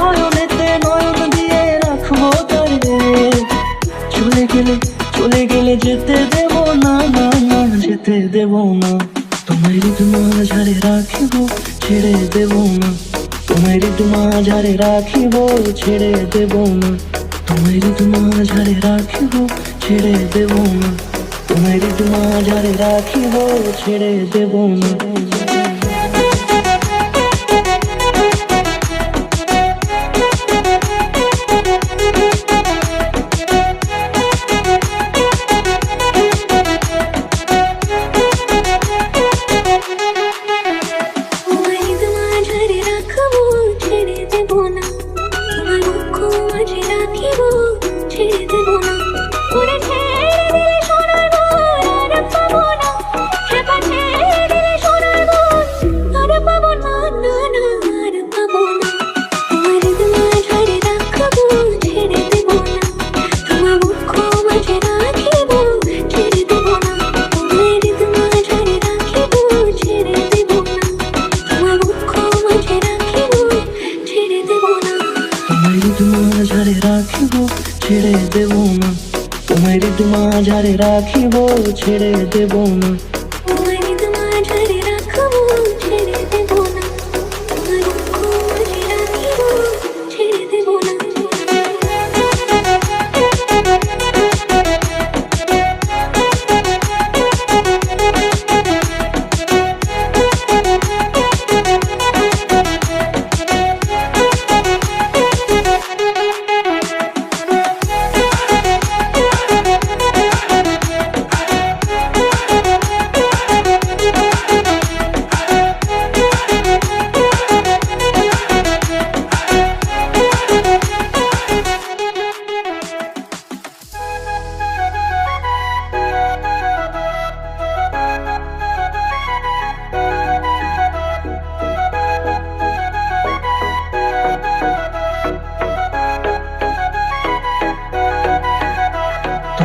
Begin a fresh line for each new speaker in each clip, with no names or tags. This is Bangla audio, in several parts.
নয়নেতে নয়ন দিয়ে রাখব তারে চলে গেলে চলে গেলে যেতে দেব না না না, যেতে দেব না। তোমায় ঋতু মাঝারে রাখিব, ছেড়ে দেব না। তোমায় ঋতু মাঝারে রাখিব, ছেড়ে দেব না। তোমায় ঋতু মাঝারে রাখিব, ছেড়ে দেব না। তোমায় ঋতু মাঝারে রাখিব, ছেড়ে দেব না।
মাঝারে রাখিব ছেড়ে দেব না। তোমার ঝাড়ে রাখব।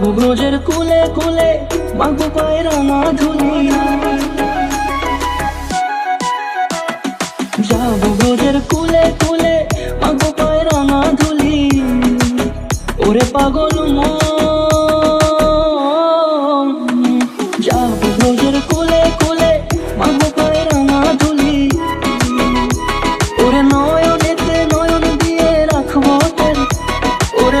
যাব ব্রজের কুলে কুলে মাগো পায়রা না ধুলি যাব ব্রজের কুলে কুলে মাগো পায়রা না ধুলি ওরে পাগল মন। যাব কুলে মাগো ওরে নয়নেতে নয়ন দিয়ে ওরে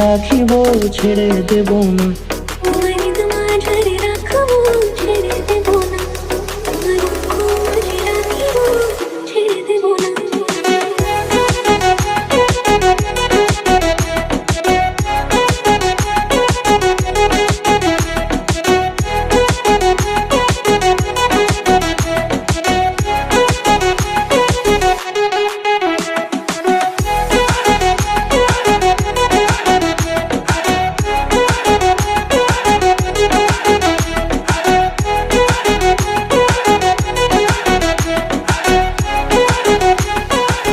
রাখিব ছেড়ে দেব না।